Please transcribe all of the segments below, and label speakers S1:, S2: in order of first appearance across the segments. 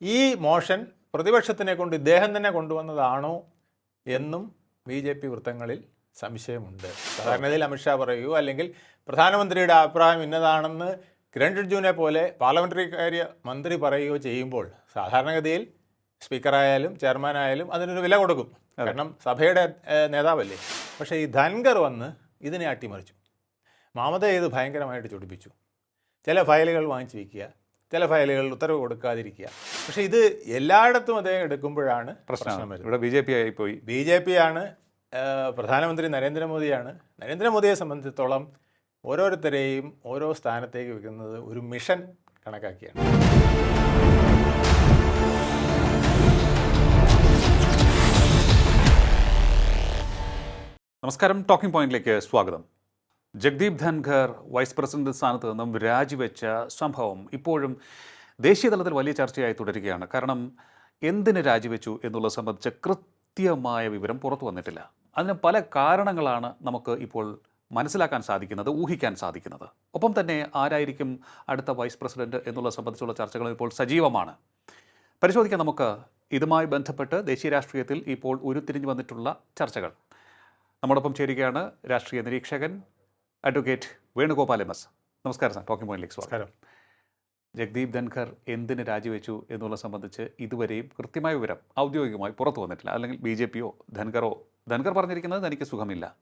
S1: ഈ മോഷൻ പ്രതിപക്ഷത്തിനെ കൊണ്ട് ഇദ്ദേഹം തന്നെ കൊണ്ടുവന്നതാണോ എന്നും ബി ജെ പി വൃത്തങ്ങളിൽ സംശയമുണ്ട്. സാധാരണയിൽ അമിത്ഷാ പറയൂ അല്ലെങ്കിൽ പ്രധാനമന്ത്രിയുടെ അഭിപ്രായം ഇന്നതാണെന്ന് കിരൺ റിജ്ജുവിനെ പോലെ പാർലമെന്ററി കാര്യ മന്ത്രി പറയുകയോ ചെയ്യുമ്പോൾ സാധാരണഗതിയിൽ സ്പീക്കറായാലും ചെയർമാനായാലും അതിനൊരു വില കൊടുക്കും. കാരണം സഭയുടെ നേതാവല്ലേ. പക്ഷേ ഈ ധൻഗർ വന്ന് ഇതിനെ അട്ടിമറിച്ചു. മമത ഇത് ഭയങ്കരമായിട്ട് ചൊടിപ്പിച്ചു. ചില ഫയലുകൾ വാങ്ങിച്ചു വയ്ക്കുക ചില ഫയലുകൾ ഉത്തരവ് കൊടുക്കാതിരിക്കുക. പക്ഷേ ഇത് എല്ലായിടത്തും അദ്ദേഹം എടുക്കുമ്പോഴാണ് പ്രശ്നം വരുന്നത്.
S2: ഇവിടെ ബി ജെ പി ആയിപ്പോയി
S1: ബി ജെ പി ആണ് പ്രധാനമന്ത്രി നരേന്ദ്രമോദിയാണ്. നരേന്ദ്രമോദിയെ സംബന്ധിച്ചിടത്തോളം ഓരോരുത്തരെയും ഓരോ സ്ഥാനത്തേക്ക് വെക്കുന്നത് ഒരു മിഷൻ കണക്കാക്കിയാണ്.
S2: നമസ്കാരം. ടോക്കിംഗ് പോയിന്റിലേക്ക് സ്വാഗതം. ജഗ്ദീപ് ധൻഖർ വൈസ് പ്രസിഡന്റ് സ്ഥാനത്ത് നിന്നും രാജിവെച്ച സംഭവം ഇപ്പോഴും ദേശീയതലത്തിൽ വലിയ ചർച്ചയായി തുടരുകയാണ്. കാരണം എന്തിന് രാജിവെച്ചു എന്നുള്ളത് സംബന്ധിച്ച കൃത്യമായ വിവരം പുറത്തു വന്നിട്ടില്ല. അതിന് പല കാരണങ്ങളാണ് നമുക്ക് ഇപ്പോൾ മനസ്സിലാക്കാൻ സാധിക്കുന്നത് ഊഹിക്കാൻ സാധിക്കുന്നത്. ഒപ്പം തന്നെ ആരായിരിക്കും അടുത്ത വൈസ് പ്രസിഡന്റ് എന്നുള്ളത് സംബന്ധിച്ചുള്ള ചർച്ചകൾ ഇപ്പോൾ സജീവമാണ്. പരിശോധിക്കാം നമുക്ക്. ഇതുമായി ബന്ധപ്പെട്ട് ദേശീയ രാഷ്ട്രീയത്തിൽ ഇപ്പോൾ ഉരുത്തിരിഞ്ഞു വന്നിട്ടുള്ള ചർച്ചകൾ. നമ്മോടൊപ്പം ചേരുകയാണ് രാഷ്ട്രീയ നിരീക്ഷകൻ അഡ്വക്കേറ്റ് വേണുഗോപാൽ എം എസ്. നമസ്കാരം സാർ. ടോക്കിംഗ് പോയിന്റിലേക്ക് സ്വാഗതം. ജഗ്ദീപ് ധൻഖർ എന്തിന് രാജിവെച്ചു എന്നുള്ളത് സംബന്ധിച്ച് ഇതുവരെയും കൃത്യമായ വിവരം ഔദ്യോഗികമായി പുറത്തു വന്നിട്ടില്ല. അല്ലെങ്കിൽ ബി ജെ പിയോ ധൻഖറോ ധൻഖർ പറഞ്ഞിരിക്കുന്നത് തനിക്ക് സുഖമില്ല.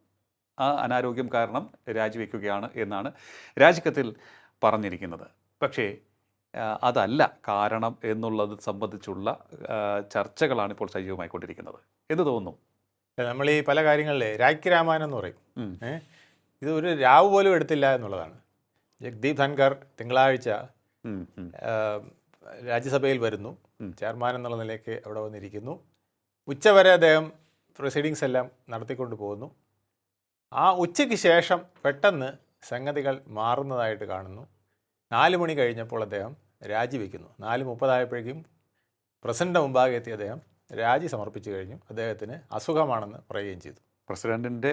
S2: ആ അനാരോഗ്യം കാരണം രാജിവെക്കുകയാണ് എന്നാണ് രാജിക്കത്തിൽ പറഞ്ഞിരിക്കുന്നത്. പക്ഷേ അതല്ല കാരണം എന്നുള്ളത് സംബന്ധിച്ചുള്ള ചർച്ചകളാണ് ഇപ്പോൾ സജീവമായിക്കൊണ്ടിരിക്കുന്നത്. എന്ന് തോന്നുന്നു?
S1: നമ്മൾ ഈ പല കാര്യങ്ങളിലെ എന്ന് പറയും? ഇത് ഒരു രാവ് പോലും എടുത്തില്ല എന്നുള്ളതാണ്. ജഗ്ദീപ് ധൻഖർ തിങ്കളാഴ്ച. രാജ്യസഭയിൽ വരുന്നു. ചെയർമാൻ എന്നുള്ള നിലയ്ക്ക് അവിടെ വന്നിരിക്കുന്നു. ഉച്ചവരെ അദ്ദേഹം പ്രൊസീഡിങ്സ് എല്ലാം നടത്തിക്കൊണ്ട് പോകുന്നു. ആ ഉച്ചയ്ക്ക് ശേഷം പെട്ടെന്ന് സംഗതികൾ മാറുന്നതായിട്ട് കാണുന്നു. നാല് മണി കഴിഞ്ഞപ്പോൾ അദ്ദേഹം രാജിവെക്കുന്നു. നാല് മുപ്പതായപ്പോഴേക്കും പ്രസിഡന്റ് മുമ്പാകെ എത്തിയ അദ്ദേഹം രാജി സമർപ്പിച്ചു കഴിഞ്ഞു. അദ്ദേഹത്തിന് അസുഖമാണെന്ന് പറയുകയും ചെയ്തു.
S2: പ്രസിഡന്റിന്റെ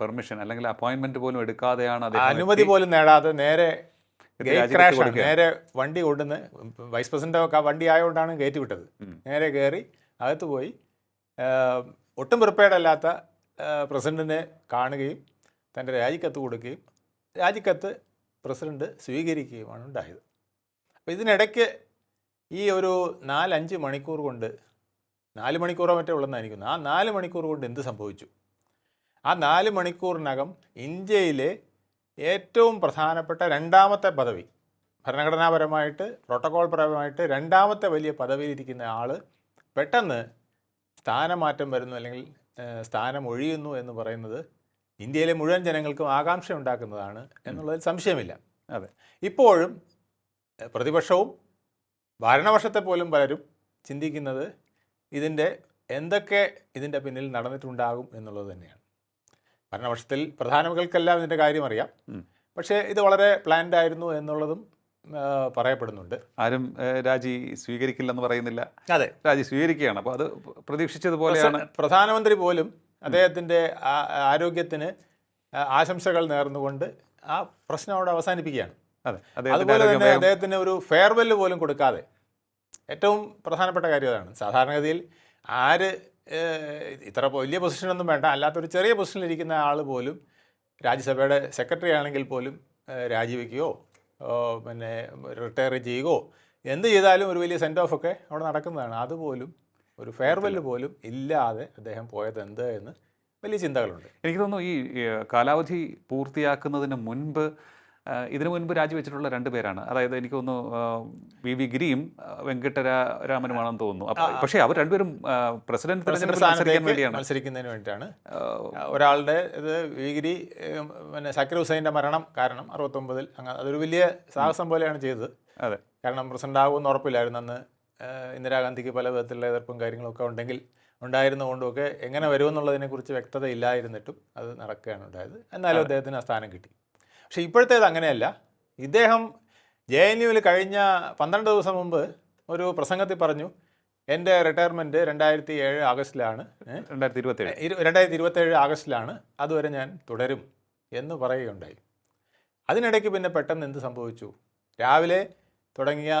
S2: പെർമിഷൻ അല്ലെങ്കിൽ അപ്പോയിന്റ്മെന്റ് പോലും എടുക്കാതെയാണ്
S1: അനുമതി പോലും നേടാതെ നേരെ. നേരെ വണ്ടി കൊണ്ടുവന്ന് വൈസ് പ്രസിഡന്റ് ഒക്കെ വണ്ടി ആയതുകൊണ്ടാണ് കയറ്റി വിട്ടത്. നേരെ കയറി അകത്ത് പോയി. ഒട്ടും പ്രിപ്പയർഡ് അല്ലാത്ത പ്രസിഡന്റിനെ കാണുകയും തന്റെ രാജിക്കത്ത് കൊടുക്കുകയും രാജിക്കത്ത് പ്രസിഡന്റ് സ്വീകരിക്കുകയുമാണ് ഉണ്ടായത്. അപ്പോൾ ഇതിനിടയ്ക്ക് ഈ ഒരു നാലഞ്ച് മണിക്കൂർ കൊണ്ട് നാല് മണിക്കൂറോ മറ്റേ ഉള്ളതായിരിക്കുന്നു ആ നാല് മണിക്കൂർ കൊണ്ട് എന്ത് സംഭവിച്ചു? ആ നാല് മണിക്കൂറിനകം ഇന്ത്യയിലെ ഏറ്റവും പ്രധാനപ്പെട്ട രണ്ടാമത്തെ പദവി ഭരണഘടനാപരമായിട്ട് പ്രോട്ടോകോൾ പരമായിട്ട് രണ്ടാമത്തെ വലിയ പദവിയിലിരിക്കുന്ന ആൾ പെട്ടെന്ന് സ്ഥാനമാറ്റം വരുന്നു അല്ലെങ്കിൽ സ്ഥാനം ഒഴിയുന്നു എന്ന് പറയുന്നത് ഇന്ത്യയിലെ മുഴുവൻ ജനങ്ങൾക്കും ആകാംക്ഷ ഉണ്ടാക്കുന്നതാണ് എന്നുള്ളതിൽ സംശയമില്ല.
S2: അതെ.
S1: ഇപ്പോഴും പ്രതിപക്ഷവും ഭരണവർഷത്തെ പോലും പലരും ചിന്തിക്കുന്നത് ഇതിന്റെ എന്തൊക്കെ ഇതിന്റെ പിന്നിൽ നടന്നിട്ടുണ്ടാകും എന്നുള്ളത് തന്നെയാണ്. ഭരണപക്ഷത്തിൽ പ്രധാനമന്ത്രികൾക്കെല്ലാം ഇതിന്റെ കാര്യം അറിയാം. പക്ഷേ ഇത് വളരെ പ്ലാൻഡ് ആയിരുന്നു എന്നുള്ളതും പറയപ്പെടുന്നുണ്ട്.
S2: ആരും രാജി സ്വീകരിക്കില്ലെന്ന് പറയുന്നില്ല.
S1: അതെ.
S2: രാജി സ്വീകരിക്കുകയാണ്. അപ്പോൾ അത് പ്രതീക്ഷിച്ചതുപോലെയാണ്.
S1: പ്രധാനമന്ത്രി പോലും അദ്ദേഹത്തിന്റെ ആരോഗ്യത്തിന് ആശംസകൾ നേർന്നുകൊണ്ട് ആ പ്രശ്നം അവിടെ അവസാനിപ്പിക്കുകയാണ്.
S2: അതെ
S1: അതുപോലെ തന്നെ അദ്ദേഹത്തിന് ഒരു ഫെയർവെൽ പോലും കൊടുക്കാതെ ഏറ്റവും പ്രധാനപ്പെട്ട കാര്യം അതാണ്. സാധാരണഗതിയിൽ ആര് ഇത്ര വലിയ പൊസിഷനൊന്നും വേണ്ട. അല്ലാത്തൊരു ചെറിയ പൊസിഷനിലിരിക്കുന്ന ആൾ പോലും രാജ്യസഭയുടെ സെക്രട്ടറി ആണെങ്കിൽ പോലും രാജിവെക്കുകയോ പിന്നെ റിട്ടയർ ചെയ്യുകയോ എന്ത് ചെയ്താലും ഒരു വലിയ സെൻഡ് ഓഫ് ഒക്കെ അവിടെ നടക്കുന്നതാണ്. അതുപോലും ഒരു ഫെയർവെൽ പോലും ഇല്ലാതെ അദ്ദേഹം പോയത് എന്ത് എന്ന് വലിയ ചിന്തകളുണ്ട്.
S2: എനിക്ക് തോന്നുന്നു ഈ കാലാവധി പൂർത്തിയാക്കുന്നതിന് മുൻപ് ഇതിനു മുൻപ് രാജിവെച്ചിട്ടുള്ള രണ്ട് പേരാണ്. അതായത് എനിക്ക് തോന്നുന്നു വി വി ഗിരിയും വെങ്കട്ടരാമനുമാണെന്ന് തോന്നുന്നു. പക്ഷേ അവർ രണ്ടുപേരും പ്രസിഡന്റ്
S1: സ്ഥാനത്തേക്ക്
S2: വേണ്ടിയാണ്.
S1: മത്സരിക്കുന്നതിന് വേണ്ടിയിട്ടാണ്. ഒരാളുടെ ഇത് വി ഗിരി പിന്നെ സക്കീർ ഹുസൈന്റെ മരണം കാരണം അറുപത്തൊമ്പതിൽ അങ്ങ് അതൊരു വലിയ സാഹസം പോലെയാണ് ചെയ്തത്.
S2: അതെ.
S1: കാരണം പ്രസിഡന്റ് ആകുമെന്ന് ഉറപ്പില്ലായിരുന്നു അന്ന് ഇന്ദിരാഗാന്ധിക്ക് പല വിധത്തിലുള്ള എതിർപ്പും കാര്യങ്ങളൊക്കെ ഉണ്ടെങ്കിൽ ഉണ്ടായിരുന്നുകൊണ്ടുമൊക്കെ എങ്ങനെ വരുമെന്നുള്ളതിനെക്കുറിച്ച് വ്യക്തത ഇല്ലായിരുന്നിട്ടും അത് നടക്കുകയാണ് ഉണ്ടായത്. എന്നാലും അദ്ദേഹത്തിന് ആ സ്ഥാനം കിട്ടി. പക്ഷേ ഇപ്പോഴത്തേത് അങ്ങനെയല്ല. ഇദ്ദേഹം ജെ എൻ യുവിൽ കഴിഞ്ഞ പന്ത്രണ്ട് ദിവസം മുമ്പ് ഒരു പ്രസംഗത്തിൽ പറഞ്ഞു എന്റെ റിട്ടയർമെന്റ് രണ്ടായിരത്തി ഏഴ് ആഗസ്റ്റിലാണ്.
S2: രണ്ടായിരത്തി ഇരുപത്തി ഏഴ്
S1: ഇരു- രണ്ടായിരത്തി ഇരുപത്തേഴ് ആഗസ്റ്റിലാണ്. അതുവരെ ഞാൻ തുടരും എന്ന് പറയുകയുണ്ടായി. അതിനിടയ്ക്ക് പിന്നെ പെട്ടെന്ന് എന്ത് സംഭവിച്ചു? രാവിലെ തുടങ്ങിയ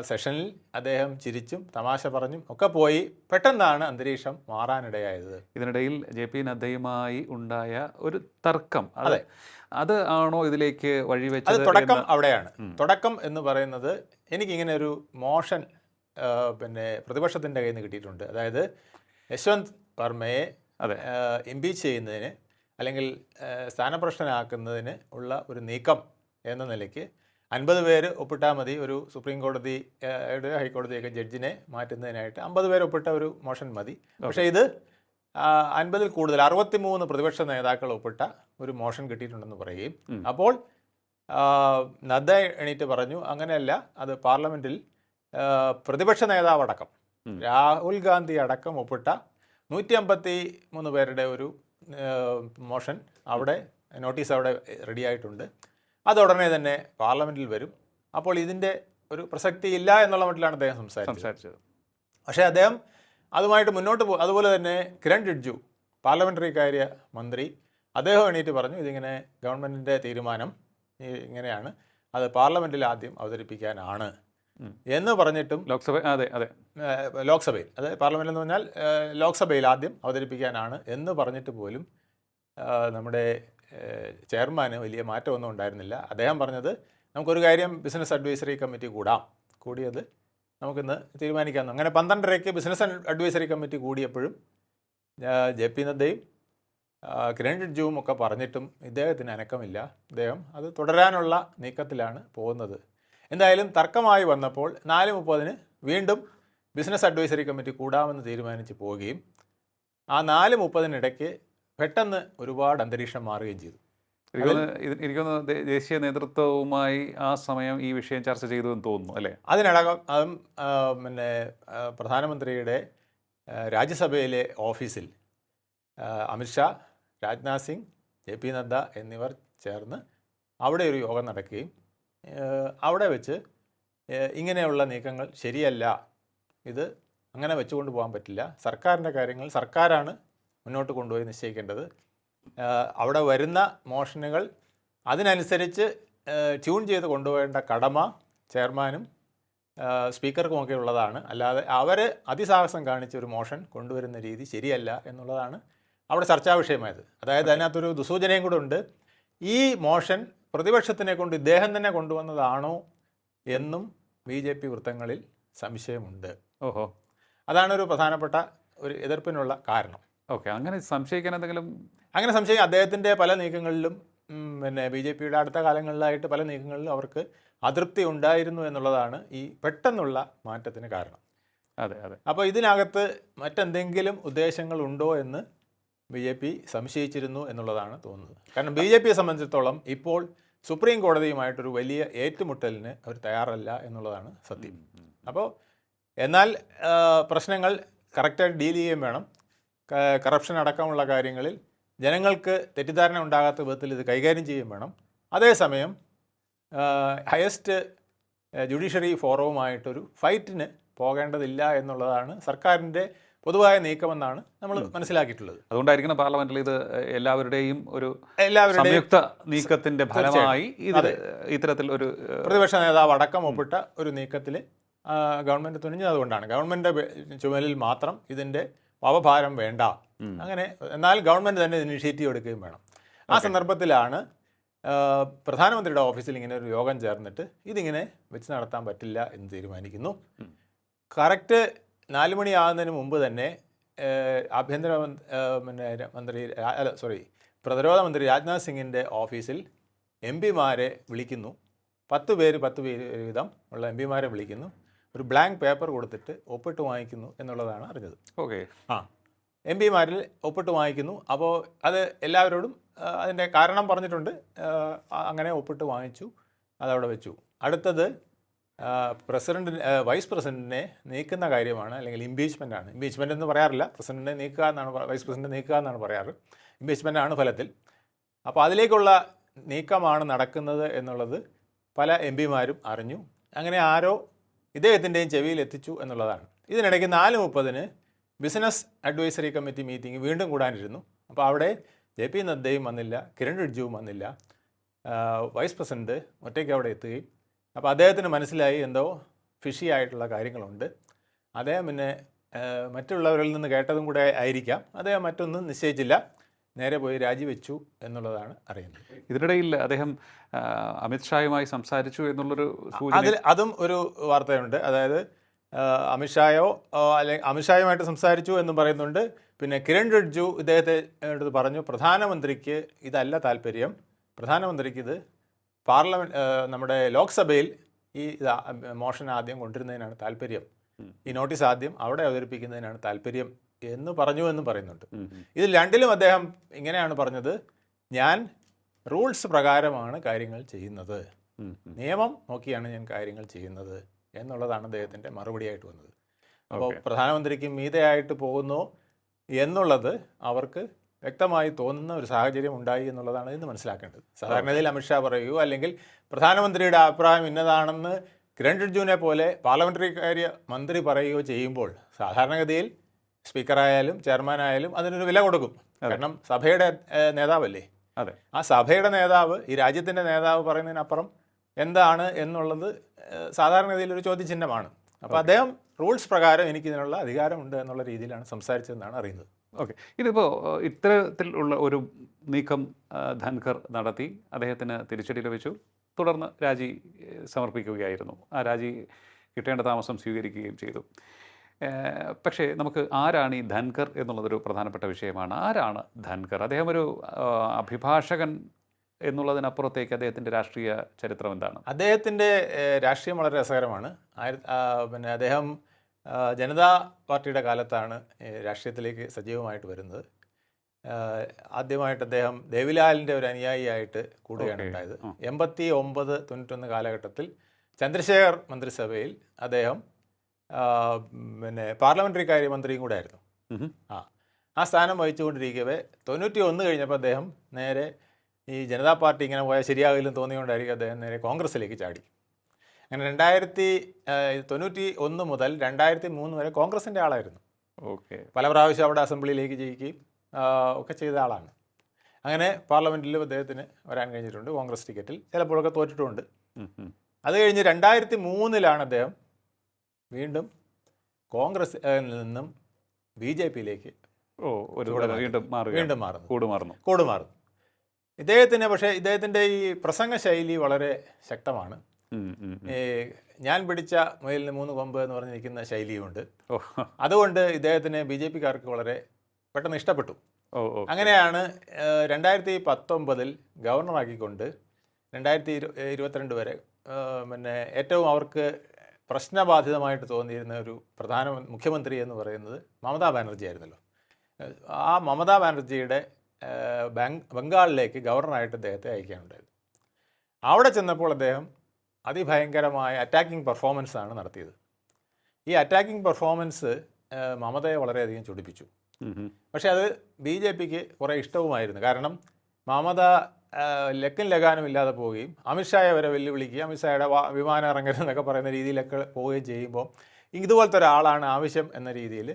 S1: സെഷനിൽ അദ്ദേഹം ചിരിച്ചും തമാശ പറഞ്ഞും ഒക്കെ പോയി പെട്ടെന്നാണ് അന്തരീക്ഷം മാറാനിടയായത്.
S2: ഇതിനിടയിൽ ജെ പി നദ്ദയുമായി ഉണ്ടായ ഒരു തർക്കം. അതെ അത്. ആണോ ഇതിലേക്ക്
S1: വഴി
S2: വഴിവെച്ചത്
S1: തുടക്കം അവിടെയാണ്. തുടക്കം എന്ന് പറയുന്നത് എനിക്കിങ്ങനെ ഒരു മോഷൻ പിന്നെ പ്രതിപക്ഷത്തിന്റെ കയ്യിൽ നിന്ന് കിട്ടിയിട്ടുണ്ട്. അതായത് യശ്വന്ത് വർമ്മയെ
S2: അതെ.
S1: ഇമ്പീച്ച് ചെയ്യുന്നതിന് അല്ലെങ്കിൽ സ്ഥാനപ്രശ്നനാക്കുന്നതിന് ഉള്ള ഒരു നീക്കം എന്ന നിലയ്ക്ക് അൻപത് പേര് ഒപ്പിട്ടാൽ മതി ഒരു സുപ്രീം കോടതി ഹൈക്കോടതിയൊക്കെ ജഡ്ജിനെ മാറ്റുന്നതിനായിട്ട്. അമ്പത് പേര് ഒപ്പിട്ട ഒരു മോഷൻ മതി. പക്ഷേ ഇത് അൻപതിൽ കൂടുതൽ അറുപത്തിമൂന്ന് പ്രതിപക്ഷ നേതാക്കൾ ഒപ്പിട്ട ഒരു മോഷൻ കിട്ടിയിട്ടുണ്ടെന്ന് പറയുകയും അപ്പോൾ നദ്ദ എണീറ്റ് പറഞ്ഞു അങ്ങനെയല്ല അത് പാർലമെന്റിൽ പ്രതിപക്ഷ നേതാവ് അടക്കം രാഹുൽ ഗാന്ധി അടക്കം ഒപ്പിട്ട നൂറ്റി അമ്പത്തി മൂന്ന് പേരുടെ ഒരു മോഷൻ അവിടെ നോട്ടീസ് അവിടെ റെഡി അത് ഉടനെ തന്നെ പാർലമെന്റിൽ വരും. അപ്പോൾ ഇതിന്റെ ഒരു പ്രസക്തി ഇല്ല എന്നുള്ള മട്ടിലാണ് അദ്ദേഹം സംസാരിച്ചത്.
S2: സംസാരിച്ചത്.
S1: പക്ഷേ അദ്ദേഹം അതുമായിട്ട് മുന്നോട്ട് പോകും അതുപോലെ തന്നെ കിരൺ റിഡ്ജു പാർലമെന്ററി കാര്യ മന്ത്രി അദ്ദേഹം എണീറ്റ് പറഞ്ഞു ഇതിങ്ങനെ ഗവൺമെന്റിന്റെ തീരുമാനം ഇങ്ങനെയാണ്. അത് പാർലമെന്റിൽ ആദ്യം അവതരിപ്പിക്കാനാണ്. എന്ന് പറഞ്ഞിട്ടും
S2: ലോക്സഭ അതെ അതെ.
S1: ലോക്സഭയിൽ അതായത് പാർലമെന്റ് എന്ന് പറഞ്ഞാൽ ലോക്സഭയിൽ ആദ്യം അവതരിപ്പിക്കാനാണ് എന്ന് പറഞ്ഞിട്ട് പോലും നമ്മുടെ ചെയർമാന് വലിയ മാറ്റമൊന്നും ഉണ്ടായിരുന്നില്ല. അദ്ദേഹം പറഞ്ഞത് നമുക്കൊരു കാര്യം ബിസിനസ് അഡ്വൈസറി കമ്മിറ്റി കൂടാം. കൂടിയത് നമുക്കിന്ന് തീരുമാനിക്കാമെന്ന്. അങ്ങനെ പന്ത്രണ്ടരയ്ക്ക് ബിസിനസ് അഡ്വൈസറി കമ്മിറ്റി കൂടിയപ്പോഴും ജെ പി നദ്ദയും കിരൺ റിഡ്ജുവും ഒക്കെ പറഞ്ഞിട്ടും ഇദ്ദേഹത്തിന് അനക്കമില്ല. അദ്ദേഹം അത് തുടരാനുള്ള നീക്കത്തിലാണ് പോകുന്നത്. എന്തായാലും തർക്കമായി വന്നപ്പോൾ നാല് മുപ്പതിന് വീണ്ടും ബിസിനസ് അഡ്വൈസറി കമ്മിറ്റി കൂടാമെന്ന് തീരുമാനിച്ച് പോവുകയും ആ നാല് മുപ്പതിനിടയ്ക്ക് പെട്ടെന്ന് ഒരുപാട് അന്തരീക്ഷം മാറുകയും ചെയ്തു.
S2: എനിക്കൊന്ന് ദേശീയ നേതൃത്വവുമായി ആ സമയം ഈ വിഷയം ചർച്ച ചെയ്തു എന്ന് തോന്നുന്നു അല്ലേ?
S1: അതിനടക്കം അതും പിന്നെ പ്രധാനമന്ത്രിയുടെ രാജ്യസഭയിലെ ഓഫീസിൽ അമിത്ഷാ രാജ്നാഥ് സിംഗ് ജെ പി നദ്ദ എന്നിവർ ചേർന്ന് അവിടെ ഒരു യോഗം നടക്കുകയും അവിടെ വെച്ച് ഇങ്ങനെയുള്ള നീക്കങ്ങൾ ശരിയല്ല ഇത് അങ്ങനെ വെച്ചുകൊണ്ട് പോകാൻ പറ്റില്ല സർക്കാരിന്റെ കാര്യങ്ങൾ സർക്കാരാണ് മുന്നോട്ട് കൊണ്ടുപോയി നിശ്ചയിക്കേണ്ടത്. അവിടെ വരുന്ന മോഷനുകൾ അതിനനുസരിച്ച് ട്യൂൺ ചെയ്ത് കൊണ്ടുപോകേണ്ട കടമ ചെയർമാനും സ്പീക്കർക്കുമൊക്കെ ഉള്ളതാണ്. അല്ലാതെ അവർ അതിസാഹസം കാണിച്ച ഒരു മോഷൻ കൊണ്ടുവരുന്ന രീതി ശരിയല്ല എന്നുള്ളതാണ് അവിടെ ചർച്ചാ വിഷയമായത്. അതായത് അതിനകത്തൊരു ദുസൂചനയും കൂടെ ഉണ്ട്. ഈ മോഷൻ പ്രതിപക്ഷത്തിനെ കൊണ്ട് ഇദ്ദേഹം തന്നെ കൊണ്ടുവന്നതാണോ എന്നും ബി ജെ പി വൃത്തങ്ങളിൽ സംശയമുണ്ട്.
S2: ഓഹോ.
S1: അതാണ് ഒരു പ്രധാനപ്പെട്ട ഒരു എതിർപ്പിനുള്ള കാരണം.
S2: ഓക്കെ അങ്ങനെ സംശയിക്കാൻ എന്തെങ്കിലും
S1: അങ്ങനെ സംശയം അദ്ദേഹത്തിന്റെ പല നീക്കങ്ങളിലും പിന്നെ ബി ജെ പിയുടെ അടുത്ത കാലങ്ങളിലായിട്ട് പല നീക്കങ്ങളിലും അവർക്ക് അതൃപ്തി ഉണ്ടായിരുന്നു എന്നുള്ളതാണ് ഈ പെട്ടെന്നുള്ള മാറ്റത്തിന് കാരണം.
S2: അതെ അതെ.
S1: അപ്പോൾ ഇതിനകത്ത് മറ്റെന്തെങ്കിലും ഉദ്ദേശങ്ങൾ ഉണ്ടോ എന്ന് ബി ജെ പി സംശയിച്ചിരുന്നു എന്നുള്ളതാണ് തോന്നുന്നത്. കാരണം ബി ജെ പിയെ സംബന്ധിച്ചിടത്തോളം ഇപ്പോൾ സുപ്രീം കോടതിയുമായിട്ടൊരു വലിയ ഏറ്റുമുട്ടലിന് അവർ തയ്യാറല്ല എന്നുള്ളതാണ് സത്യം. അപ്പോൾ എന്നാൽ പ്രശ്നങ്ങൾ കറക്റ്റായിട്ട് ഡീൽ ചെയ്യുകയും വേണം. കറപ്ഷൻ അടക്കമുള്ള കാര്യങ്ങളിൽ ജനങ്ങൾക്ക് തെറ്റിദ്ധാരണ ഉണ്ടാകാത്ത വിധത്തിൽ ഇത് കൈകാര്യം ചെയ്യുകയും വേണം. അതേസമയം ഹയസ്റ്റ് ജുഡീഷ്യറി ഫോറവുമായിട്ടൊരു ഫൈറ്റിന് പോകേണ്ടതില്ല എന്നുള്ളതാണ് സർക്കാരിന്റെ പൊതുവായ നീക്കമെന്നാണ് നമ്മൾ മനസ്സിലാക്കിയിട്ടുള്ളത്.
S2: അതുകൊണ്ടായിരിക്കണം പാർലമെന്റിൽ ഇത് എല്ലാവരുടെയും ഒരു
S1: എല്ലാവരുടെയും
S2: സംയുക്ത നീക്കത്തിന്റെ ഫലമായി ഇത് ഇത്തരത്തിൽ ഒരു
S1: പ്രതിപക്ഷ നേതാവ് അടക്കം ഒപ്പിട്ട ഒരു നീക്കത്തിൽ ഗവൺമെന്റ് തുനിഞ്ഞതുകൊണ്ടാണ്. ഗവൺമെന്റ് ചുമലിൽ മാത്രം ഇതിന്റെ അവഭാരം വേണ്ട. അങ്ങനെ എന്നാൽ ഗവൺമെന്റ് തന്നെ ഇനിഷ്യേറ്റീവ് എടുക്കുകയും വേണം. ആ സന്ദർഭത്തിലാണ് പ്രധാനമന്ത്രിയുടെ ഓഫീസിൽ ഇങ്ങനെ ഒരു യോഗം ചേർന്നിട്ട് ഇതിങ്ങനെ വെച്ച് നടത്താൻ പറ്റില്ല എന്ന് തീരുമാനിക്കുന്നു. കറക്റ്റ് നാല് മണിയാകുന്നതിന് മുമ്പ് തന്നെ ആഭ്യന്തര പിന്നെ മന്ത്രി അല്ല സോറി പ്രതിരോധ മന്ത്രി രാജ്നാഥ് സിംഗിന്റെ ഓഫീസിൽ എം പിമാരെ വിളിക്കുന്നു. പത്ത് പേര് പത്ത് പേര് വീതം ഉള്ള എം പിമാരെ വിളിക്കുന്നു. ഒരു ബ്ലാങ്ക് പേപ്പർ കൊടുത്തിട്ട് ഒപ്പിട്ട് വാങ്ങിക്കുന്നു എന്നുള്ളതാണ് അറിഞ്ഞത്.
S2: ഓക്കെ.
S1: ആ. എം പിമാരിൽ ഒപ്പിട്ട് വാങ്ങിക്കുന്നു. അപ്പോൾ അത് എല്ലാവരോടും അതിന്റെ കാരണം പറഞ്ഞിട്ടുണ്ട്. അങ്ങനെ ഒപ്പിട്ട് വാങ്ങിച്ചു. അതവിടെ വെച്ചു. അടുത്തത് പ്രസിഡന്റിന് വൈസ് പ്രസിഡന്റിനെ നീക്കുന്ന കാര്യമാണ് അല്ലെങ്കിൽ ഇംപീച്ച്മെന്റ് ആണ്. ഇംപീച്ച്മെന്റ് എന്ന് പറയാറില്ല. പ്രസിഡന്റിനെ നീക്കുക എന്നാണ് വൈസ് പ്രസിഡന്റ് നീക്കുക എന്നാണ് പറയാറ്. ഇംപീച്ച്മെന്റ് ആണ് ഫലത്തിൽ. അപ്പോൾ അതിലേക്കുള്ള നീക്കമാണ് നടക്കുന്നത് എന്നുള്ളത് പല എം പിമാരും അറിഞ്ഞു. അങ്ങനെ ആരോ ഇദ്ദേഹത്തിന്റെയും ചെവിയിൽ എത്തിച്ചു എന്നുള്ളതാണ്. ഇതിനിടയ്ക്ക് നാല് മുപ്പതിന് ബിസിനസ് അഡ്വൈസറി കമ്മിറ്റി മീറ്റിംഗ് വീണ്ടും കൂടാനിരുന്നു. അപ്പോൾ അവിടെ ജെ പി നദ്ദയും വന്നില്ല കിരൺ റിഡ്ജുവും വന്നില്ല വൈസ് പ്രസിഡന്റ് ഒറ്റയ്ക്ക് അവിടെ എത്തുകയും. അപ്പോൾ അദ്ദേഹത്തിന് മനസ്സിലായി എന്തോ ഫിഷി ആയിട്ടുള്ള കാര്യങ്ങളുണ്ട്. അദ്ദേഹം പിന്നെ മറ്റുള്ളവരിൽ നിന്ന് കേട്ടതും കൂടെ ആയിരിക്കാം. അദ്ദേഹം മറ്റൊന്നും നിശ്ചയിച്ചില്ല. നേരെ പോയി രാജിവെച്ചു എന്നുള്ളതാണ് അറിയുന്നത്.
S2: ഇതിനിടയിൽ അദ്ദേഹം അമിത്ഷായുമായി സംസാരിച്ചു എന്നുള്ളൊരു
S1: അതിൽ അതും ഒരു വാർത്തയുണ്ട്. അതായത് അമിത്ഷായോ അല്ലെങ്കിൽ അമിത്ഷായുമായിട്ട് സംസാരിച്ചു എന്നും പറയുന്നുണ്ട്. പിന്നെ കിരൺ റിഡ്ജു ഇദ്ദേഹത്തെ അടുത്ത് പറഞ്ഞു പ്രധാനമന്ത്രിക്ക് ഇതല്ല താല്പര്യം. പ്രധാനമന്ത്രിക്ക് ഇത് പാർലമെന്റ് നമ്മുടെ ലോക്സഭയിൽ ഈ മോഷൻ ആദ്യം കൊണ്ടുവരുന്നതിനാണ് താല്പര്യം. ഈ നോട്ടീസ് ആദ്യം അവിടെ അവതരിപ്പിക്കുന്നതിനാണ് താല്പര്യം. എന്ന് പറഞ്ഞു എന്ന് പറയുന്നുണ്ട്
S2: ഉം.
S1: രണ്ടിലും അദ്ദേഹം ഇങ്ങനെയാണ് പറഞ്ഞത് ഞാൻ റൂൾസ് പ്രകാരമാണ് കാര്യങ്ങൾ ചെയ്യുന്നത്. നിയമം നോക്കിയാണ് ഞാൻ കാര്യങ്ങൾ ചെയ്യുന്നത് എന്നുള്ളതാണ് അദ്ദേഹത്തിന്റെ മറുപടിയായിട്ട് വന്നത് അപ്പോൾ. പ്രധാനമന്ത്രിക്ക് മീതയായിട്ട് പോകുന്നു എന്നുള്ളത് അവർക്ക് വ്യക്തമായി തോന്നുന്ന ഒരു സാഹചര്യം ഉണ്ടായി എന്നുള്ളതാണ് ഇന്ന് മനസ്സിലാക്കേണ്ടത് സാധാരണയിൽ അമിത്ഷാ പറയുകയോ അല്ലെങ്കിൽ പ്രധാനമന്ത്രിയുടെ അഭിപ്രായം ഇന്നതാണെന്ന് കിരൺ റിജുവിനെ പോലെ പാർലമെന്ററി കാര്യ മന്ത്രി പറയുകയോ ചെയ്യുമ്പോൾ സാധാരണഗതിയിൽ സ്പീക്കറായാലും ചെയർമാനായാലും അതിനൊരു വില കൊടുക്കും. കാരണം സഭയുടെ നേതാവല്ലേ?
S2: അതെ.
S1: ആ സഭയുടെ നേതാവ് ഈ രാജ്യത്തിന്റെ നേതാവ് പറയുന്നതിനപ്പുറം എന്താണ് എന്നുള്ളത് സാധാരണഗതിയിൽ ഒരു ചോദ്യചിഹ്നമാണ്. അപ്പോൾ അദ്ദേഹം റൂൾസ് പ്രകാരം എനിക്കിതിനുള്ള അധികാരമുണ്ട് എന്നുള്ള രീതിയിലാണ് സംസാരിച്ചതെന്നാണ് അറിയുന്നത്.
S2: ഓക്കെ. ഇതിപ്പോൾ ഇത്തരത്തിലുള്ള ഒരു നീക്കം ധൻഖർ നടത്തി അദ്ദേഹത്തിന് തിരിച്ചടി ലഭിച്ചു. തുടർന്ന് രാജി സമർപ്പിക്കുകയായിരുന്നു. ആ രാജി കിട്ടേണ്ട താമസം സ്വീകരിക്കുകയും ചെയ്തു. പക്ഷേ നമുക്ക് ആരാണ് ഈ ധൻകർ എന്നുള്ളതൊരു പ്രധാനപ്പെട്ട വിഷയമാണ്. ആരാണ് ധൻകർ അദ്ദേഹം ഒരു അഭിഭാഷകൻ എന്നുള്ളതിനപ്പുറത്തേക്ക് അദ്ദേഹത്തിന്റെ രാഷ്ട്രീയ ചരിത്രം എന്താണ്?
S1: അദ്ദേഹത്തിന്റെ രാഷ്ട്രീയം വളരെ രസകരമാണ്. പിന്നെ അദ്ദേഹം ജനതാ പാർട്ടിയുടെ കാലത്താണ് രാഷ്ട്രീയത്തിലേക്ക് സജീവമായിട്ട് വരുന്നത്. ആദ്യമായിട്ട് അദ്ദേഹം ദേവിലാലിന്റെ ഒരു അനുയായിയായിട്ട് കൂടുകയാണ്. ഉണ്ടായത്. എൺപത്തി ഒമ്പത് തൊണ്ണൂറ്റൊന്ന് കാലഘട്ടത്തിൽ ചന്ദ്രശേഖർ മന്ത്രിസഭയിൽ അദ്ദേഹം പിന്നെ പാർലമെന്ററി കാര്യമന്ത്രിയും കൂടെ ആയിരുന്നു. ആ ആ സ്ഥാനം വഹിച്ചുകൊണ്ടിരിക്കവേ തൊണ്ണൂറ്റി ഒന്ന് കഴിഞ്ഞപ്പോൾ അദ്ദേഹം നേരെ ഈ ജനതാ പാർട്ടി ഇങ്ങനെ പോയാൽ ശരിയാകില്ലെന്ന് തോന്നിയുകൊണ്ടായിരിക്കും അദ്ദേഹം നേരെ കോൺഗ്രസ്സിലേക്ക് ചാടി. അങ്ങനെ രണ്ടായിരത്തി തൊണ്ണൂറ്റി ഒന്ന് മുതൽ രണ്ടായിരത്തി മൂന്ന് വരെ കോൺഗ്രസിന്റെ ആളായിരുന്നു.
S2: ഓക്കെ.
S1: പല പ്രാവശ്യം അവിടെ അസംബ്ലിയിലേക്ക് ജയിക്കുകയും ഒക്കെ ചെയ്ത ആളാണ്. അങ്ങനെ പാർലമെന്റിലും അദ്ദേഹത്തിന് വരാൻ കഴിഞ്ഞിട്ടുണ്ട് കോൺഗ്രസ് ടിക്കറ്റിൽ. ചിലപ്പോഴൊക്കെ തോറ്റിട്ടുമുണ്ട്. അത് കഴിഞ്ഞ് രണ്ടായിരത്തി മൂന്നിലാണ് അദ്ദേഹം വീണ്ടും കോൺഗ്രസ് നിന്നും ബി ജെ പിയിലേക്ക്
S2: ഓ ഒരു
S1: ചൂട്
S2: വീണ്ടും മാറുന്നു.
S1: കൂടുമാറുന്നു മാറുന്നു. ഇദ്ദേഹത്തിന് പക്ഷേ ഇദ്ദേഹത്തിന്റെ ഈ പ്രസംഗ ശൈലി വളരെ ശക്തമാണ്. ഞാൻ പിടിച്ച മുയലിന് മൂന്ന് കൊമ്പ് എന്ന് പറഞ്ഞിരിക്കുന്ന ശൈലിയുമുണ്ട് അതുകൊണ്ട് ഇദ്ദേഹത്തിന് ബി ജെ പിക്കാർക്ക് വളരെ പെട്ടെന്ന് ഇഷ്ടപ്പെട്ടു. അങ്ങനെയാണ് രണ്ടായിരത്തി പത്തൊമ്പതിൽ ഗവർണറാക്കിക്കൊണ്ട് രണ്ടായിരത്തി ഇരുപത്തിരണ്ട് വരെ പിന്നെ ഏറ്റവും അവർക്ക് പ്രശ്നബാധിതമായിട്ട് തോന്നിയിരുന്ന ഒരു പ്രധാന മുഖ്യമന്ത്രി എന്ന് പറയുന്നത് മമതാ ബാനർജി ആയിരുന്നല്ലോ. ആ മമതാ ബാനർജിയുടെ ബംഗാളിലേക്ക് ഗവർണറായിട്ട് അദ്ദേഹത്തെ അയക്കാനുണ്ടായത് അവിടെ ചെന്നപ്പോൾ അദ്ദേഹം അതിഭയങ്കരമായ അറ്റാക്കിംഗ് പെർഫോമൻസ് ആണ് നടത്തിയത്. ഈ അറ്റാക്കിംഗ് പെർഫോമൻസ് മമതയെ വളരെയധികം ചൊടിപ്പിച്ചു. പക്ഷേ അത് ബി ജെ പിക്ക് കുറേ ഇഷ്ടവുമായിരുന്നു. കാരണം മമത ലക്കും ലഗാനും ഇല്ലാതെ പോവുകയും അമിത്ഷായെ വരെ വെല്ലുവിളിക്കുകയും അമിത്ഷായുടെ വാ- വിമാനം ഇറങ്ങരുത് എന്നൊക്കെ പറയുന്ന രീതിയിലൊക്കെ പോവുകയും ചെയ്യുമ്പോൾ ഇതുപോലത്തെ ഒരാളാണ് ആവശ്യം എന്ന രീതിയിൽ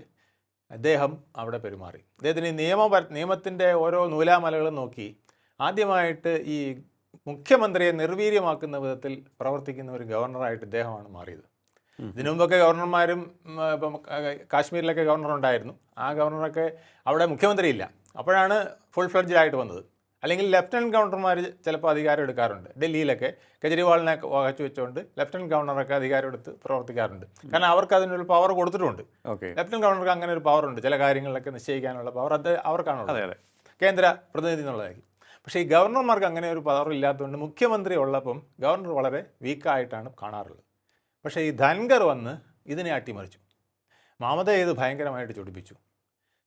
S1: അദ്ദേഹം അവിടെ പെരുമാറി. അദ്ദേഹത്തിന് ഈ നിയമ നിയമത്തിന്റെ ഓരോ നൂലാമലകളും നോക്കി ആദ്യമായിട്ട് ഈ മുഖ്യമന്ത്രിയെ നിർവീര്യമാക്കുന്ന വിധത്തിൽ പ്രവർത്തിക്കുന്ന ഒരു ഗവർണറായിട്ട് ഇദ്ദേഹമാണ് മാറിയത്. ഇതിനു മുമ്പൊക്കെ ഗവർണർമാരും ഇപ്പം കാശ്മീരിലൊക്കെ ഗവർണർ ഉണ്ടായിരുന്നു ആ ഗവർണറൊക്കെ അവിടെ മുഖ്യമന്ത്രിയില്ല. അപ്പോഴാണ് ഫുൾ ഫ്ലഡ്ജായിട്ട് വന്നത്. അല്ലെങ്കിൽ ലെഫ്റ്റനന്റ് ഗവർണർമാർ ചിലപ്പോൾ അധികാരം എടുക്കാറുണ്ട്. ഡൽഹിയിലൊക്കെ കെജ്രിവാളിനെ വകച്ചു വെച്ചുകൊണ്ട് ലെഫ്റ്റനന്റ് ഗവർണറൊക്കെ അധികാരം എടുത്ത് പ്രവർത്തിക്കാറുണ്ട്. കാരണം അവർക്ക് അതിനൊരു പവർ കൊടുത്തിട്ടുണ്ട്.
S2: ഓക്കെ.
S1: ലെഫ്റ്റനന്റ് ഗവർണർക്ക് അങ്ങനെ ഒരു പവർ ഉണ്ട്. ചില കാര്യങ്ങളിലൊക്കെ നിശ്ചയിക്കാനുള്ള പവർ അത്
S2: അതെ
S1: കേന്ദ്ര പ്രതിനിധി എന്നുള്ളതായിരിക്കും പക്ഷേ ഈ ഗവർണർമാർക്ക് അങ്ങനെ ഒരു പവർ ഇല്ലാത്തതുകൊണ്ട് മുഖ്യമന്ത്രി ഉള്ളപ്പം ഗവർണർ വളരെ വീക്കായിട്ടാണ് കാണാറുള്ളത്. പക്ഷേ ഈ ധൻഗർ വന്ന് ഇതിനെ അട്ടിമറിച്ചു. മമതയെ ഇത് ഭയങ്കരമായിട്ട് ചൊടിപ്പിച്ചു.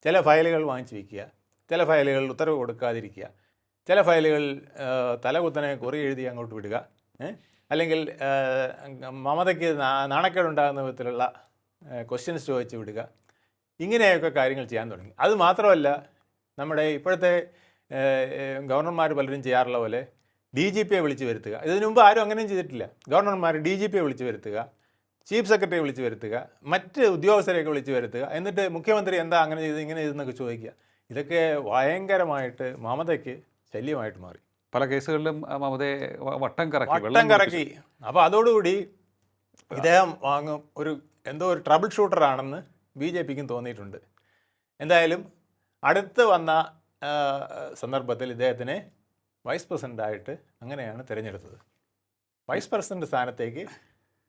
S1: ചില ഫയലുകൾ വാങ്ങിച്ചു വയ്ക്കുക ചില ഫയലുകളിൽ ഉത്തരവ് കൊടുക്കാതിരിക്കുക ചില ഫയലുകൾ തലകുത്തനെ കുറി എഴുതി അങ്ങോട്ട് വിടുക അല്ലെങ്കിൽ മമതയ്ക്ക് നാണക്കേടുണ്ടാകുന്ന വിധത്തിലുള്ള ക്വസ്റ്റ്യൻസ് ചോദിച്ച് വിടുക. ഇങ്ങനെയൊക്കെ കാര്യങ്ങൾ ചെയ്യാൻ തുടങ്ങി. അത് മാത്രമല്ല നമ്മുടെ ഇപ്പോഴത്തെ ഗവർണർമാർ പലരും ചെയ്യാറുള്ള പോലെ ഡി ജി പിയെ വിളിച്ച് വരുത്തുക. ഇതിനു മുമ്പ് ആരും അങ്ങനെയും ചെയ്തിട്ടില്ല. ഗവർണർമാർ ഡി ജി പിയെ വിളിച്ച് വരുത്തുക ചീഫ് സെക്രട്ടറിയെ വിളിച്ച് വരുത്തുക മറ്റ് ഉദ്യോഗസ്ഥരെയൊക്കെ വിളിച്ച് വരുത്തുക എന്നിട്ട് മുഖ്യമന്ത്രി എന്താ അങ്ങനെ ചെയ്ത് ഇങ്ങനെ ചെയ്തെന്നൊക്കെ ചോദിക്കുക. ഇതൊക്കെ ഭയങ്കരമായിട്ട് മമതയ്ക്ക് ശല്യമായിട്ട് മാറി.
S2: പല കേസുകളിലും മമതയെ വട്ടം കറക്കി
S1: വട്ടം കറക്കി. അപ്പോൾ അതോടുകൂടി ഇദ്ദേഹം വാങ്ങും ഒരു എന്തോ ഒരു ട്രബിൾ ഷൂട്ടറാണെന്ന് ബി ജെ പിക്കും തോന്നിയിട്ടുണ്ട്. എന്തായാലും അടുത്ത് വന്ന സന്ദർഭത്തിൽ ഇദ്ദേഹത്തിനെ വൈസ് പ്രസിഡന്റായിട്ട് അങ്ങനെയാണ് തിരഞ്ഞെടുത്തത്. വൈസ് പ്രസിഡന്റ് സ്ഥാനത്തേക്ക്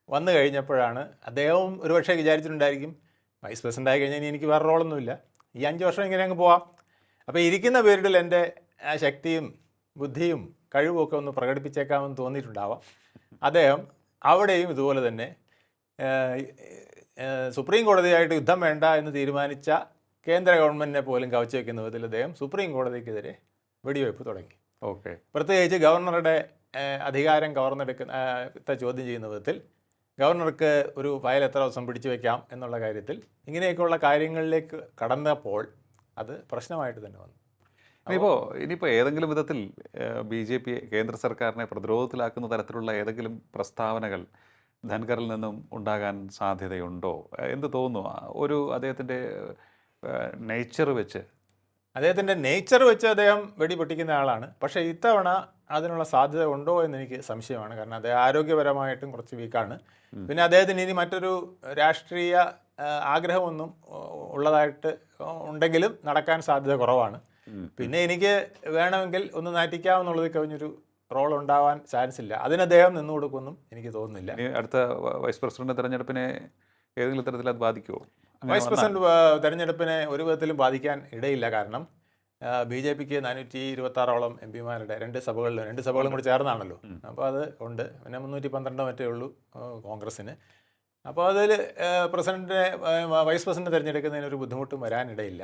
S1: വന്നു കഴിഞ്ഞപ്പോഴാണ് അദ്ദേഹവും ഒരുപക്ഷെ വിചാരിച്ചിട്ടുണ്ടായിരിക്കും വൈസ് പ്രസിഡന്റ് ആയി കഴിഞ്ഞാൽ എനിക്ക് വേറെ റോളൊന്നുമില്ല ഈ അഞ്ച് വർഷം ഇങ്ങനെ അങ്ങ് പോവാം. അപ്പോൾ ഇരിക്കുന്ന പേരിടൽ എന്റെ ആ ശക്തിയും ബുദ്ധിയും കഴിവുമൊക്കെ ഒന്ന് പ്രകടിപ്പിച്ചേക്കാമെന്ന് തോന്നിയിട്ടുണ്ടാവാം. അദ്ദേഹം അവിടെയും ഇതുപോലെ തന്നെ സുപ്രീം കോടതിയായിട്ട് യുദ്ധം വേണ്ട എന്ന് തീരുമാനിച്ച കേന്ദ്ര ഗവൺമെന്റിനെ പോലും കവച്ചു വയ്ക്കുന്ന വിധത്തിൽ അദ്ദേഹം സുപ്രീം കോടതിക്കെതിരെ വെടിവയ്പ് തുടങ്ങി.
S2: ഓക്കെ.
S1: പ്രത്യേകിച്ച് ഗവർണറുടെ അധികാരം ഗവർണറെടുക്കുന്ന ചോദ്യം ചെയ്യുന്ന വിധത്തിൽ ഗവർണർക്ക് ഒരു ഫയൽ എത്ര ദിവസം പിടിച്ചു വയ്ക്കാം എന്നുള്ള കാര്യത്തിൽ ഇങ്ങനെയൊക്കെയുള്ള കാര്യങ്ങളിലേക്ക് കടന്നപ്പോൾ അത് പ്രശ്നമായിട്ട് തന്നെ വന്നു.
S2: ഇനിയിപ്പോൾ ഇനിയിപ്പോൾ ഏതെങ്കിലും വിധത്തിൽ ബി ജെ പി കേന്ദ്ര സർക്കാരിനെ പ്രതിരോധത്തിലാക്കുന്ന തരത്തിലുള്ള ഏതെങ്കിലും പ്രസ്താവനകൾ ധൻഖറിൽ നിന്നും ഉണ്ടാകാൻ സാധ്യതയുണ്ടോ? എന്ത് തോന്നുന്നു? ഒരു അദ്ദേഹത്തിന്റെ നേച്ചർ വെച്ച്.
S1: അദ്ദേഹത്തിന്റെ നേച്ചർ വെച്ച് അദ്ദേഹം വെടിപൊട്ടിക്കുന്ന ആളാണ്. പക്ഷേ ഇത്തവണ അതിനുള്ള സാധ്യത ഉണ്ടോ എന്ന് എനിക്ക് സംശയമാണ്. കാരണം അദ്ദേഹം ആരോഗ്യപരമായിട്ടും കുറച്ച് വീക്കാണ് പിന്നെ അദ്ദേഹത്തിന് ഇനി മറ്റൊരു രാഷ്ട്രീയ ആഗ്രഹമൊന്നും ഉള്ളതായിട്ട് ഉണ്ടെങ്കിലും നടക്കാൻ സാധ്യത കുറവാണ്. പിന്നെ എനിക്ക് വേണമെങ്കിൽ ഒന്ന് നാറ്റിക്കാമെന്നുള്ളത് കവിഞ്ഞൊരു റോൾ ഉണ്ടാവാൻ ചാൻസ് ഇല്ല. അതിന് അദ്ദേഹം നിന്നു കൊടുക്കുമെന്നും എനിക്ക് തോന്നുന്നില്ല.
S2: അടുത്ത വൈസ് പ്രസിഡന്റ് തെരഞ്ഞെടുപ്പിനെ ഏതെങ്കിലും തരത്തിൽ അത് ബാധിക്കുമോ
S1: വൈസ് പ്രസിഡന്റ് തെരഞ്ഞെടുപ്പിനെ ഒരു വിധത്തിലും ബാധിക്കാൻ ഇടയില്ല. കാരണം ബി ജെ പിക്ക് നാനൂറ്റി ഇരുപത്തി ആറോളം എം പിമാരുടെ രണ്ട് സഭകളിലും രണ്ട് സഭകളും കൂടി ചേർന്നാണല്ലോ. അപ്പോൾ അത് ഉണ്ട്. പിന്നെ മുന്നൂറ്റി പന്ത്രണ്ടോ മറ്റേ ഉള്ളൂ കോൺഗ്രസ്സിന്. അപ്പോൾ അതിൽ പ്രസിഡന്റിനെ വൈസ് പ്രസിഡന്റ് തിരഞ്ഞെടുക്കുന്നതിന് ഒരു ബുദ്ധിമുട്ടും വരാനിടയില്ല.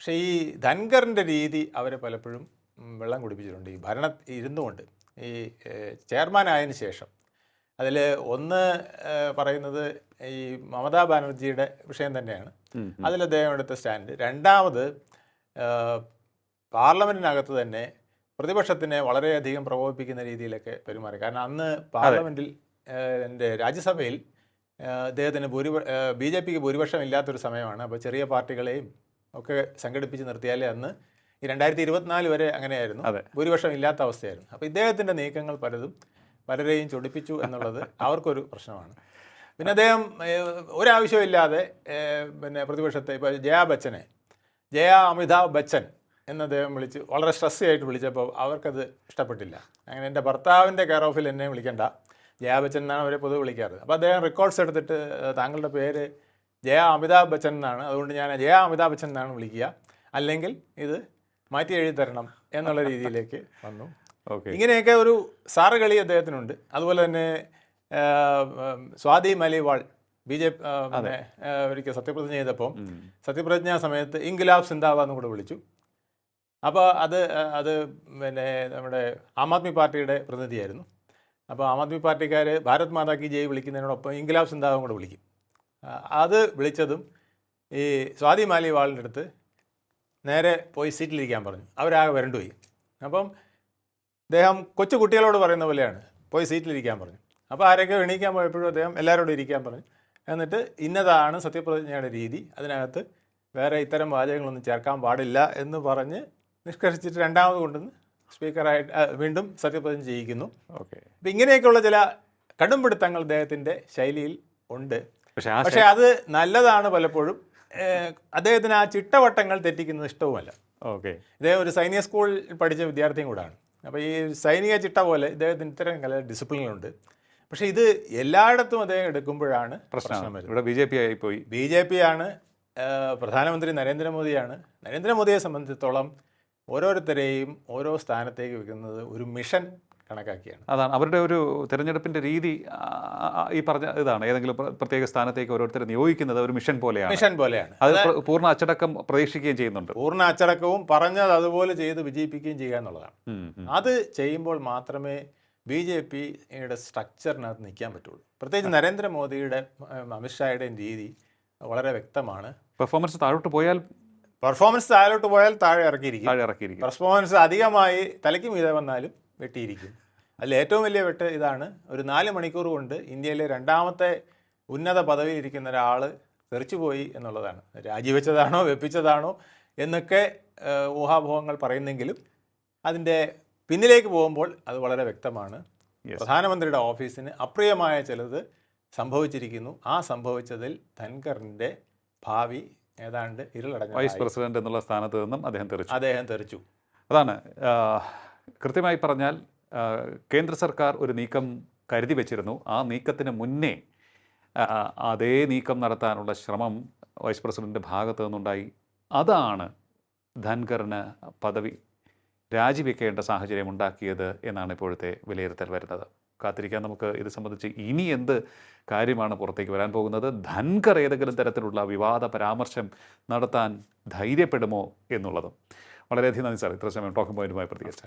S1: പക്ഷേ ഈ ധൻഖറിന്റെ രീതി അവരെ പലപ്പോഴും വെള്ളം കുടിപ്പിച്ചിട്ടുണ്ട്. ഈ ഭരണ ഇരുന്നുകൊണ്ട് ഈ ചെയർമാൻ ആയതിനു ശേഷം. അതിൽ ഒന്ന് പറയുന്നത് ഈ മമതാ ബാനർജിയുടെ വിഷയം തന്നെയാണ്. അതിൽ അദ്ദേഹം എടുത്ത സ്റ്റാൻഡ്. രണ്ടാമത് പാർലമെന്റിനകത്ത് തന്നെ പ്രതിപക്ഷത്തിനെ വളരെയധികം പ്രകോപിപ്പിക്കുന്ന രീതിയിലൊക്കെ പെരുമാറി. കാരണം അന്ന് പാർലമെന്റിൽ എന്റെ രാജ്യസഭയിൽ അദ്ദേഹത്തിന് ഭൂരിപ ബി ജെ പിക്ക് ഭൂരിപക്ഷം ഇല്ലാത്തൊരു സമയമാണ്. അപ്പോൾ ചെറിയ പാർട്ടികളെയും ഒക്കെ സംഘടിപ്പിച്ച് നിർത്തിയാലേ അന്ന് ഈ രണ്ടായിരത്തി ഇരുപത്തിനാല് വരെ അങ്ങനെയായിരുന്നു. ഭൂരിപക്ഷം ഇല്ലാത്ത അവസ്ഥയായിരുന്നു. അപ്പോൾ ഇദ്ദേഹത്തിന്റെ നീക്കങ്ങൾ പലതും പലരെയും ചൊടിപ്പിച്ചു എന്നുള്ളത് അവർക്കൊരു പ്രശ്നമാണ്. പിന്നെ അദ്ദേഹം ഒരാവശ്യമില്ലാതെ പിന്നെ പ്രതിപക്ഷത്തെ ഇപ്പോൾ ജയാ ബച്ചനെ ജയ അമിതാഭ് ബച്ചൻ എന്ന് അദ്ദേഹം വിളിച്ച് വളരെ സ്ട്രെസ്സി ആയിട്ട് വിളിച്ചപ്പോൾ അവർക്കത് ഇഷ്ടപ്പെട്ടില്ല. അങ്ങനെ എന്റെ ഭർത്താവിന്റെ കെയർ ഓഫിൽ എന്നെ വിളിക്കേണ്ട. ജയാ ബച്ചൻ എന്നാണ് അവരെ പൊതുവെ വിളിക്കാറ്. അപ്പോൾ അദ്ദേഹം റെക്കോർഡ്സ് എടുത്തിട്ട് താങ്കളുടെ പേര് ജയ അമിതാഭ് ബച്ചൻ എന്നാണ്. അതുകൊണ്ട് ഞാൻ ജയ അമിതാഭ് ബച്ചൻ എന്നാണ് വിളിക്കുക. അല്ലെങ്കിൽ ഇത് മാറ്റി എഴുതി തരണം എന്നുള്ള രീതിയിലേക്ക് വന്നു.
S2: ഓക്കെ.
S1: ഇങ്ങനെയൊക്കെ ഒരു സാറ് കളി അദ്ദേഹത്തിനുണ്ട്. അതുപോലെ തന്നെ Swati Maliwal B J P ഒരിക്കൽ സത്യപ്രതിജ്ഞ ചെയ്തപ്പോൾ സത്യപ്രതിജ്ഞാ സമയത്ത് ഇൻഗുലാബ് എന്ന് കൂടെ വിളിച്ചു. അപ്പോൾ അത് അത് പിന്നെ നമ്മുടെ ആം ആദ്മി പാർട്ടിയുടെ പ്രതിനിധിയായിരുന്നു. അപ്പോൾ ആം ആദ്മി പാർട്ടിക്കാർ ഭാരത് മാതാ കി ജയ് വിളിക്കുന്നതിനോടൊപ്പം ഇൻഗുലാബ് സിന്ദാബും കൂടെ വിളിക്കും. അത് വിളിച്ചതും ഈ സ്വാതി മാലിവാളിന്റെ അടുത്ത് നേരെ പോയി സീറ്റിലിരിക്കാൻ പറഞ്ഞു. അവരാകെ വരണ്ടുപോയി അപ്പം അദ്ദേഹം കൊച്ചു കുട്ടികളോട് പറയുന്ന പോലെയാണ്. പോയി സീറ്റിലിരിക്കാൻ പറഞ്ഞു. അപ്പോൾ ആരൊക്കെ എണീക്കാൻ പോയപ്പോഴും അദ്ദേഹം എല്ലാവരോടും ഇരിക്കാൻ പറഞ്ഞു. എന്നിട്ട് ഇന്നതാണ് സത്യപ്രതിജ്ഞയുടെ രീതി. അതിനകത്ത് വേറെ ഇത്തരം വാചകങ്ങളൊന്നും ചേർക്കാൻ പാടില്ല എന്ന് പറഞ്ഞ് നിഷ്കർഷിച്ചിട്ട് രണ്ടാമത് കൊണ്ടുവന്ന് സ്പീക്കറായിട്ട് വീണ്ടും സത്യപ്രതിജ്ഞ ചെയ്യിക്കുന്നു.
S2: ഓക്കെ.
S1: അപ്പം ഇങ്ങനെയൊക്കെയുള്ള ചില കടുംപിടുത്തങ്ങൾ അദ്ദേഹത്തിന്റെ ശൈലിയിൽ ഉണ്ട്.
S2: പക്ഷേ
S1: പക്ഷേ അത് നല്ലതാണ് പലപ്പോഴും. അദ്ദേഹത്തിന് ആ ചിട്ടവട്ടങ്ങൾ തെറ്റിക്കുന്നത് ഇഷ്ടവുമല്ല.
S2: ഓക്കെ.
S1: ഇദ്ദേഹം ഒരു സൈനിക സ്കൂളിൽ പഠിച്ച വിദ്യാർത്ഥിയും കൂടാണ്. അപ്പോൾ ഈ സൈനിക ചിട്ട പോലെ ഇദ്ദേഹത്തിന് ഇത്തരം കല ഡിസിപ്ലിനുണ്ട് പക്ഷേ ഇത് എല്ലായിടത്തും അദ്ദേഹം എടുക്കുമ്പോഴാണ് പ്രശ്നം
S2: ഇവിടെ ബി ജെ പി ആയിപ്പോയി
S1: ബി ജെ പി ആണ് പ്രധാനമന്ത്രി നരേന്ദ്രമോദിയാണ്. നരേന്ദ്രമോദിയെ സംബന്ധിച്ചിടത്തോളം ഓരോരുത്തരെയും ഓരോ സ്ഥാനത്തേക്ക് വെക്കുന്നത് ഒരു മിഷൻ കണക്കാക്കിയാണ്.
S2: അതാണ്. അവരുടെ ഒരു തിരഞ്ഞെടുപ്പിന്റെ രീതി ഈ പറഞ്ഞ ഇതാണ്. ഏതെങ്കിലും പ്രത്യേക സ്ഥാനത്തേക്ക് ഓരോരുത്തരെ നിയോഗിക്കുന്നത് ഒരു മിഷൻ പോലെയാണ്.
S1: മിഷൻ പോലെയാണ്.
S2: അത് പൂർണ അച്ചടക്കം പ്രതീക്ഷിക്കുകയും ചെയ്യുന്നുണ്ട്.
S1: പൂർണ അച്ചടക്കവും പറഞ്ഞത് അതുപോലെ ചെയ്ത് വിജയിപ്പിക്കുകയും ചെയ്യുക എന്നുള്ളതാണ്. അത് ചെയ്യുമ്പോൾ മാത്രമേ ബി ജെ പിയുടെ സ്ട്രക്ചറിനകത്ത് നിൽക്കാൻ പറ്റുള്ളൂ. പ്രത്യേകിച്ച് നരേന്ദ്രമോദിയുടെ അമിത്ഷായുടെയും രീതി വളരെ വ്യക്തമാണ്.
S2: പെർഫോമൻസ് താഴോട്ട് പോയാൽ
S1: പെർഫോമൻസ് താഴോട്ട് പോയാൽ താഴെ ഇറക്കിയിരിക്കും.
S2: താഴെ ഇറക്കിയിരിക്കും.
S1: പെർഫോമൻസ് അധികമായി തലയ്ക്ക് മീതെ വന്നാലും വെട്ടിയിരിക്കും. അതിൽ ഏറ്റവും വലിയ വെട്ട് ഇതാണ്. ഒരു നാല് മണിക്കൂർ കൊണ്ട് ഇന്ത്യയിലെ രണ്ടാമത്തെ ഉന്നത പദവിയിൽ ഇരിക്കുന്ന ഒരാൾ തെറിച്ചുപോയി എന്നുള്ളതാണ്. രാജിവെച്ചതാണോ വെപ്പിച്ചതാണോ എന്നൊക്കെ ഊഹാഭോഹങ്ങൾ പറയുന്നെങ്കിലും അതിന്റെ പിന്നിലേക്ക് പോകുമ്പോൾ അത് വളരെ വ്യക്തമാണ്. പ്രധാനമന്ത്രിയുടെ ഓഫീസിന് അപ്രിയമായ ചിലത് സംഭവിച്ചിരിക്കുന്നു. ആ സംഭവിച്ചതിൽ ധൻഖറിന്റെ ഭാവി ഏതാണ്ട്
S2: വൈസ് പ്രസിഡന്റ് എന്നുള്ള സ്ഥാനത്ത് നിന്നും അദ്ദേഹം തെറിച്ചു.
S1: അദ്ദേഹം തെറിച്ചു.
S2: അതാണ് കൃത്യമായി പറഞ്ഞാൽ കേന്ദ്ര സർക്കാർ ഒരു നീക്കം കരുതി വെച്ചിരുന്നു. ആ നീക്കത്തിന് മുന്നേ അതേ നീക്കം നടത്താനുള്ള ശ്രമം വൈസ് പ്രസിഡന്റിന്റെ ഭാഗത്തു നിന്നുണ്ടായി. അതാണ് ധൻഖറിന് പദവി രാജിവെക്കേണ്ട സാഹചര്യം ഉണ്ടാക്കിയത് എന്നാണ് ഇപ്പോഴത്തെ വിലയിരുത്തൽ വരുന്നത്. കാത്തിരിക്കാൻ നമുക്ക് ഇത് സംബന്ധിച്ച് ഇനി എന്ത് കാര്യമാണ് പുറത്തേക്ക് വരാൻ പോകുന്നത്. ധൻഖർ ഏതെങ്കിലും തരത്തിലുള്ള വിവാദ പരാമർശം നടത്താൻ ധൈര്യപ്പെടുമോ എന്നുള്ളതും. വളരെയധികം നന്ദി സാർ. ഇത്ര സമയം ടോക്കിംഗ് പോയിന്റുമായി പ്രതികരിച്ചു